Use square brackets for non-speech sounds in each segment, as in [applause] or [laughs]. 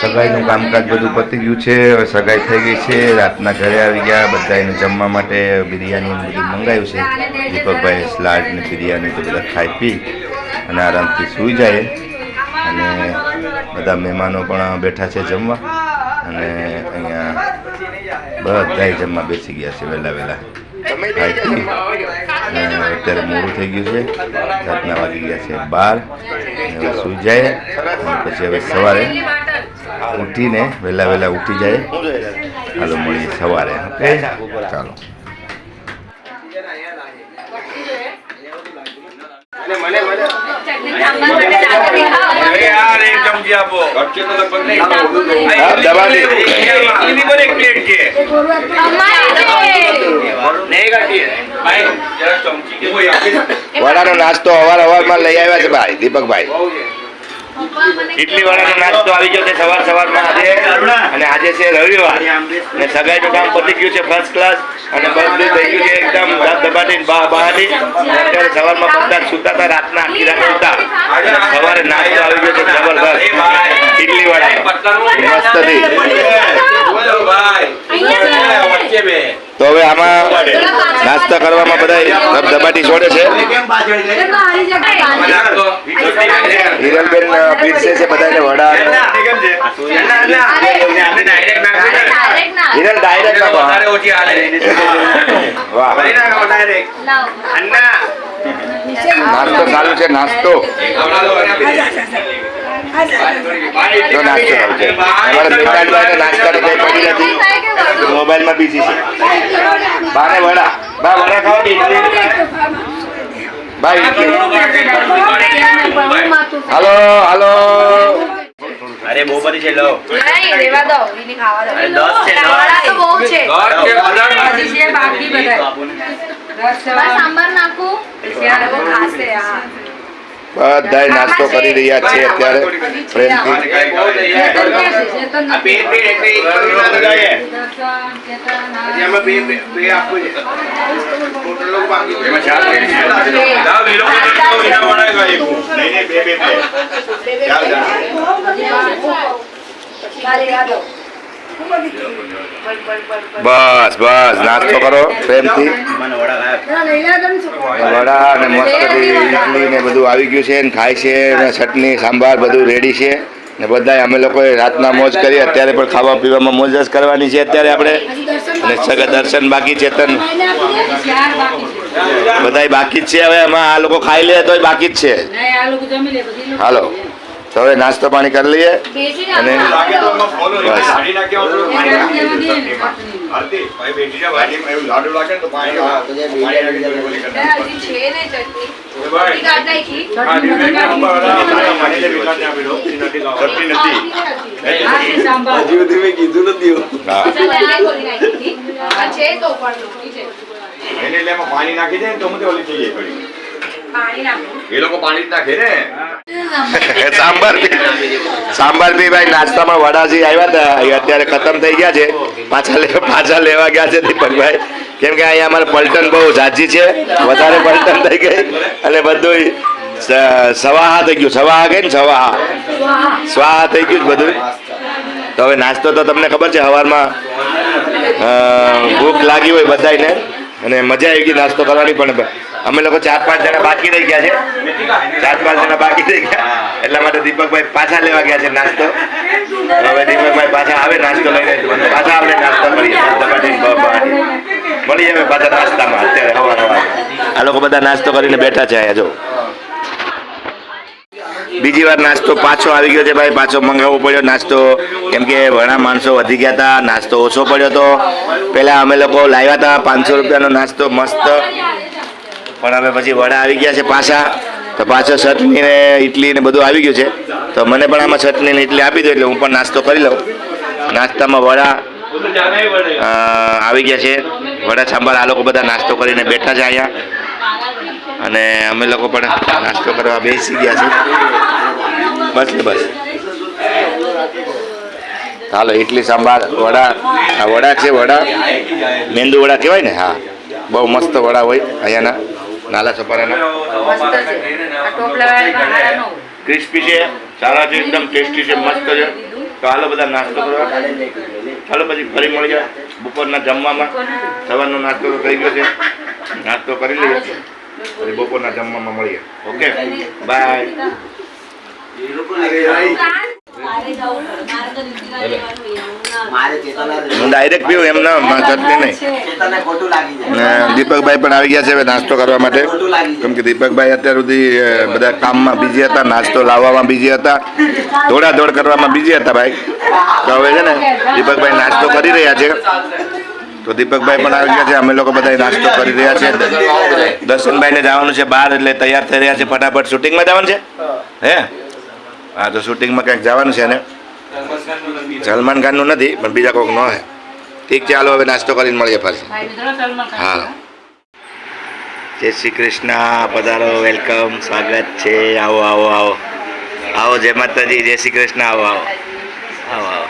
સગાઈનું કામકાજ બધું પતી ગયું છે, હવે સગાઈ થઈ ગઈ છે, રાતના ઘરે આવી ગયા બધા એને જમવા માટે બિરયાની બધું મંગાવ્યું છે. દીપકભાઈ સ્લાડ ને બિરયાની તો બધા ખાઈ પી અને આરામથી સૂઈ જાય. અને બધા મહેમાનો પણ બેઠા છે જમવા. અને અહીંયા બધા જમવા બેસી ગયા છે વહેલા વહેલા. અત્યારે મોડું થઈ ગયું છે. રાતના વાગી ગયા છે બાર. હવે સૂઈ જાય. પછી હવે સવારે ઉઠીને વહેલા વહેલા ઉઠી જાય. હાલો મળીએ સવારે. ઓકે? ચાલો. વડાનો નાસ્તો અવાર અવારમાં લઈ આવ્યા છે ભાઈ દીપકભાઈ. ઇડલી વાળાનો નાસ્તો આવી ગયો છે સવાર સવારમાં આજે? અને આજે છે રવિવાર. અને સગાઈનું કામ પતી ગયું છે ફર્સ્ટ ક્લાસ અને બધું થઈ ગયું છે એકદમ ધબધબાટી ને બા બહાની અને અત્યારે સવારમાં બધા સુતા હતા રાતના આખી રાત સુતા અને સવારે નાસ્તો આવી ગયો છે જબરદસ્ત. ઇડલી વાળા મસ્ત તો હવે આમાં નાસ્તા કરવામાં બધા ધબધબાટી છોડે છે. હિરલબેન પીરસે છે બધાને વડા. હિરલ ડાયરેક્ટ વાહ. નાસ્તો ચાલુ છે નાસ્તો. જો નાસ્તો ચાલુ છે. અમારા બેટાડભાઈને નાસ્તાની કઈ પડી નથી. મોબાઈલમાં બીજી છે. બાને વડા. બા વડા ખાવા બા. હાલો હાલો. અરે બહુ બધી છે લો. નહીં, રેવા દો, એની ખાવા દો. અરે દસ છે, દસ. ખાવાના તો બહુ છે. ઘર છે. બધા છે બાકી બધા. બસ સાંભાર નાખું. પછી આ લોકો ખાશે હા. બધાય નાસ્તો કરી રહ્યા છે અત્યારે પ્રેમથી બસ બસ. નાસ્તો કરો પ્રેમથી. વડા અને મસ્તથી ઇડલી ને બધું આવી ગયું છે ને ખાય છે ને ચટણી સાંભાર બધું રેડી છે. ને બધાય અમે લોકોએ રાતના મોજ કરી અત્યારે પણ ખાવા પીવામાં મોજ જ કરવાની છે. અત્યારે આપણે અને સગા દર્શન બાકી છે તન બધાય બાકી જ છે હવે એમાં આ લોકો ખાઈ લે તો બાકી જ છે. હાલો. તો હવે નાસ્તો પાણી કરી લઈએ. અને કીધું નથી હા. ચાલો, આ ખોલી નાખી હતી. આ છે તો પણ નાખી દે ને તો મને ઓલી થઈ જાય. એ લોકો પાણી નાખે ને? [laughs] સાંભાર સાંભાર બી ભાઈ નાસ્તામાં વડાજી આવ્યા હતા એ અત્યારે ખતમ થઈ ગયા છે. પાછા લે પાછા લેવા ગયા છે દીપકભાઈ કેમ કે અહીંયા અમારે પલટન બહુ ઝાઝી છે. વધારે પલટન થઈ ગઈ. અને બધું સવાહા થઈ ગયું. સવાહા ગઈ ને સવાહા. સ્વાહા થઈ ગયું બધું તો હવે નાસ્તો તો તમને ખબર છે સવારમાં ભૂખ લાગી હોય બધાને અને મજા આવી ગઈ નાસ્તો કરવાની પણ. અમે લોકો ચાર પાંચ જણા બાકી રહી ગયા છે. ચાર પાંચ જણા બાકી રહી ગયા. એટલા માટે દીપકભાઈ પાછા લેવા ગયા છે નાસ્તો. હવે દીપકભાઈ પાછા આવે નાસ્તો લઈને. પાછા આપણે નાસ્તો કરીએ. મળી જાય પાછા નાસ્તામાં અત્યારે હવા હવા. આ લોકો બધા નાસ્તો કરીને બેઠા છે અહીંયા જો. બીજી વાર નાસ્તો પાછો આવી ગયો છે ભાઈ. પાછો મંગાવવો પડ્યો નાસ્તો. કેમ કે ઘણા માણસો વધી ગયા હતા. નાસ્તો ઓછો પડ્યો હતો પહેલાં અમે લોકો લાવ્યા હતા પાંચસો રૂપિયાનો નાસ્તો મસ્ત. પણ હવે પછી વડા આવી ગયા છે પાછા. તો પાછો ચટણી ને ઇડલી ને બધું આવી ગયું છે. તો મને પણ આમાં ચટણી ને ઇડલી આપી દો એટલે હું પણ નાસ્તો કરી લઉં. નાસ્તામાં વડા આવી ગયા છે. વડા સાંભાર આ લોકો બધા નાસ્તો કરીને બેઠા છે અહીંયા. અને અમે લોકો પણ નાસ્તો કરવા બેસી ગયા છે. બસ ને બસ. હાલો ઇડલી સાંભાર, વડા. આ વડા છે, વડા. મેંદુ વડા કહેવાય ને? હા. બહુ મસ્ત વડા હોય અહીંયાના. નાલા સપારાના. ક્રિસ્પી છે સારા છે એકદમ ટેસ્ટી છે મસ્ત છે. તો હાલો બધા નાસ્તો કરવા. ચાલો પછી ફરી મળી જાય બપોરના જમવામાં. સવારનો નાસ્તો તો થઈ ગયો છે. નાસ્તો કરી લઈએ. પછી બપોરના જમવામાં મળીએ. ઓકે? બાય. હું ડાયરેક્ટ પીવું એમ ના ચટણી નહીં. ચેતનને ખોટું લાગી જાય. ને દીપકભાઈ પણ આવી ગયા છે હવે નાસ્તો કરવા માટે. કેમ કે દીપકભાઈ અત્યાર સુધી બધા કામમાં બીજી હતા નાસ્તો લાવવામાં બીજી હતા. દોડા કરવામાં બીજી હતા ભાઈ. તો હવે છે ને દીપકભાઈ નાસ્તો કરી રહ્યા છે. તો દીપકભાઈ પણ આવી ગયા છે. અમે લોકો બધા નાસ્તો કરી રહ્યા છે. દર્શનભાઈને જવાનું છે બહાર એટલે તૈયાર થઈ રહ્યા છે. ફટાફટ શૂટિંગમાં જવાનું છે? હે? હા તો શૂટિંગમાં કંઈક જવાનું છે ને. સલમાન ખાનનું નથી પણ બીજા કોઈક ન હે. ઠીક ચાલો હવે નાસ્તો કરીને મળીએ પાછી. હા. જય શ્રી કૃષ્ણ પધારો વેલકમ સ્વાગત છે. આવો આવો આવો. આવો જય માતાજી જય શ્રી કૃષ્ણ આવો આવો. આવો આવો.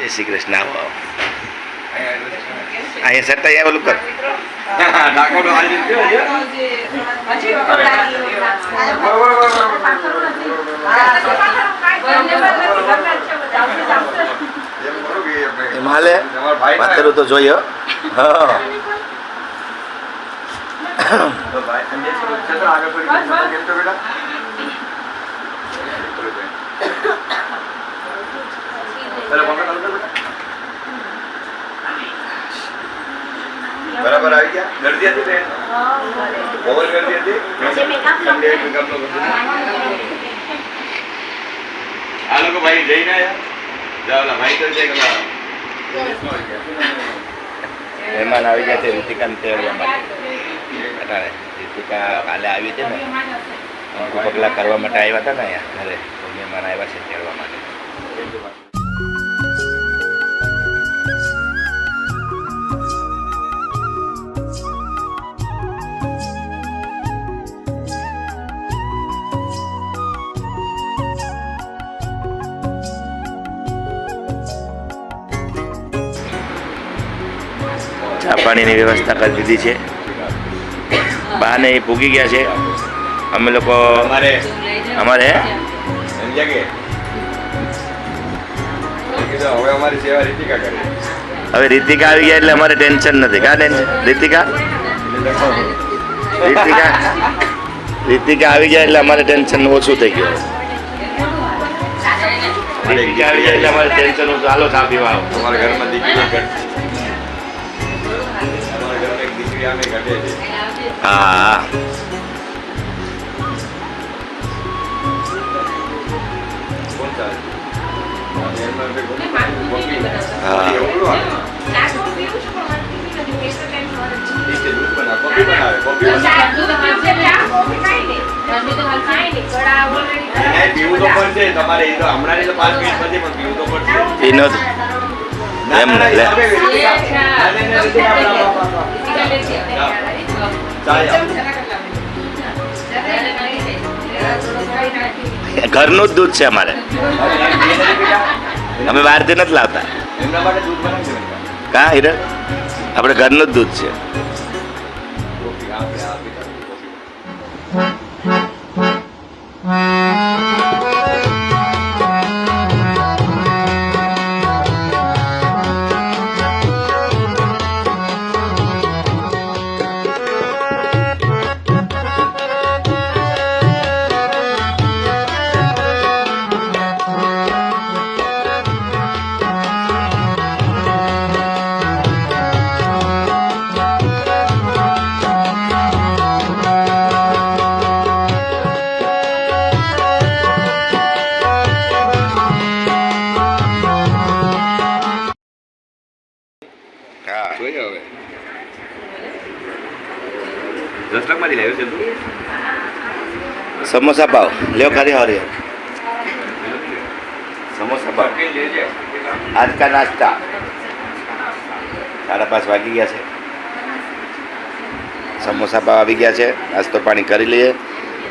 જય શ્રી કૃષ્ણ આવો આવો. અહીંયા અહીંયા ઓલું કર. ના પાતળું તો જોઈએ. બરાબર આવી ગયા દર્દી હતી ઓવર ગરદી હતી? સંડે મેકઅપ નો કરતો. આ લોકો ભાઈ જઈને આયા? જાઓ લા ભાઈ તો છે કે લા મહેમાન આવી ગયા છે રીતિકાને તેડવા માટે. અટાણે રીતિકા કાલે આવી છે ને. પગલા કરવા માટે આવ્યા હતા ને અહીંયા ઘરે. તો મહેમાન આવ્યા છે તેડવા માટે. ચા પાણીની વ્યવસ્થા કરી દીધી છે. બાને એ ભૂગી ગયા છે. અમે લોકો અમારે. હવે રીતિકા કરે. હવે રીતિકા આવી ગયા એટલે અમારે ટેન્શન નથી. કા ટેન્શન? રીતિકા? રીતિકા? રીતિકા આવી ગયા એટલે અમારે ટેન્શન ઓછું થઈ ગયું. રીતિકા આવી જાય એટલે અમારે ટેન્શન ઓછું. હાલો ચા પીવા તમારા ઘરમાં દીકરી હા. તમારે એ તો હમણાંની તો પાંચ મિનિટ પછી પણ પીવું તો પડશે. એમ ના, લે. ઘરનું જ દૂધ છે અમારે? અમે બહારથી નથી લાવતા. કા હિરલ આપણે ઘરનું જ દૂધ છે દસ લાવ્યો છે તું સમોસા પાવ લ્યો ખાલી હરી સમોસા પાવ આજ કા નાસ્તા સાડા પાંચ વાગી ગયા છે સમોસા પાવ આવી ગયા છે નાસ્તો પાણી કરી લઈએ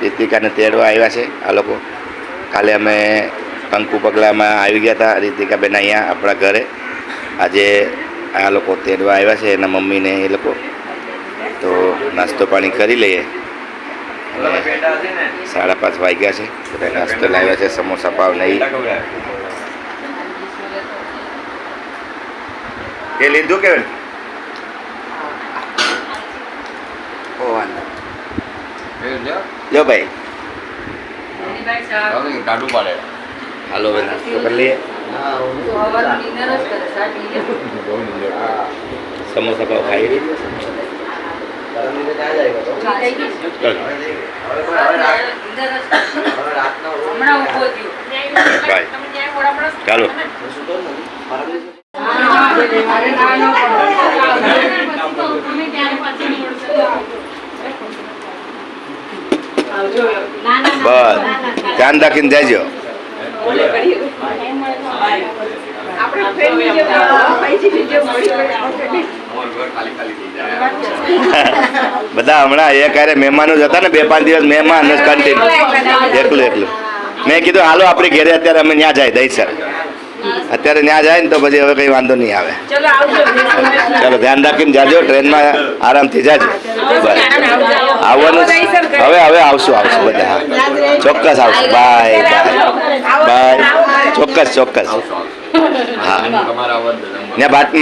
રીતિકાને તેડવા આવ્યા છે આ લોકો કાલે અમે કંકુ પગલામાં આવી ગયા હતા રીતિકાબેન અહીંયા આપણા ઘરે આજે આ લોકો તેડવા આવ્યા છે એના મમ્મીને એ લોકો નાસ્તો પાણી કરી લઈએ. સાડા પાંચ વાગ્યા છે. બધા નાસ્તો લાવ્યા છે સમોસા પાવ નહીં એ લીધું કે જો ભાઈ. હાલો ભાઈ નાસ્તો કરી લઈએ. સમોસા પાવ ખાઈ લઈએ ચાલો. બસ ધ્યાન રાખીને જાયજો ખાલી ખાલી થઈ જાય. [laughs] બધા હમણાં એક હારે મહેમાનો જ હતા ને બે પાંચ દિવસ મહેમાન કન્ટિન્યુ એટલું એટલું મેં કીધું હાલો આપણી ઘેરે અત્યારે અમે ત્યાં જાય દહીસર અત્યારે ત્યાં જાય ને તો પછી હવે કંઈ વાંધો નહીં આવે. ચલો ચાલો ધ્યાન રાખીને જાજો ટ્રેનમાં આરામથી જાજો. બસ. આવવાનું હવે હવે આવશું આવશું બધા. ચોક્કસ આવશું. Bye bye. બાય. ચોક્કસ ચોક્કસ.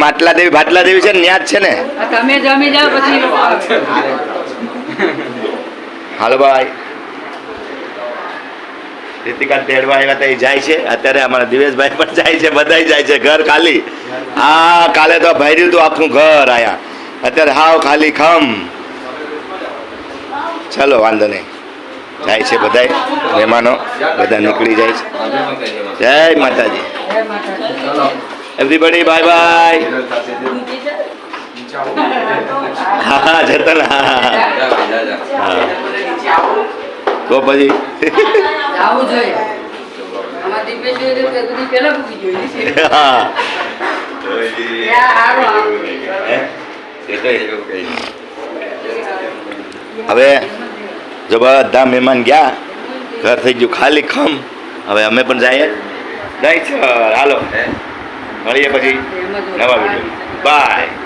માટલા દેવી ભાટલા દેવી છે ને ન્યાજ છે ને? તમે જમી જાવ પછી. હાલો ભાઈ. રીતિકા તેડવા આવ્યા ત્યાં જાય છે. અત્યારે અમારા દિવેશભાઈ પણ જાય છે બધા જાય છે ઘર ખાલી. હા કાલે તો ભર્યું હતું આખું ઘર આયા. અત્યારે હાવ ખાલી ખમ. ચલો વાંધો નહીં. જાય છે બધાય મહેમાનો બધા નીકળી જાય છે. જય માતાજી. એવરીબડી બાય બાય હા હા જતન હા હા તો પછી? હા. હવે જો બધા મહેમાન ગયા. ઘર થઈ ગયું ખાલી ખમ. હવે અમે પણ જઈએ. જાય હાલો. મળીએ પછી નવા વીડિયો બાય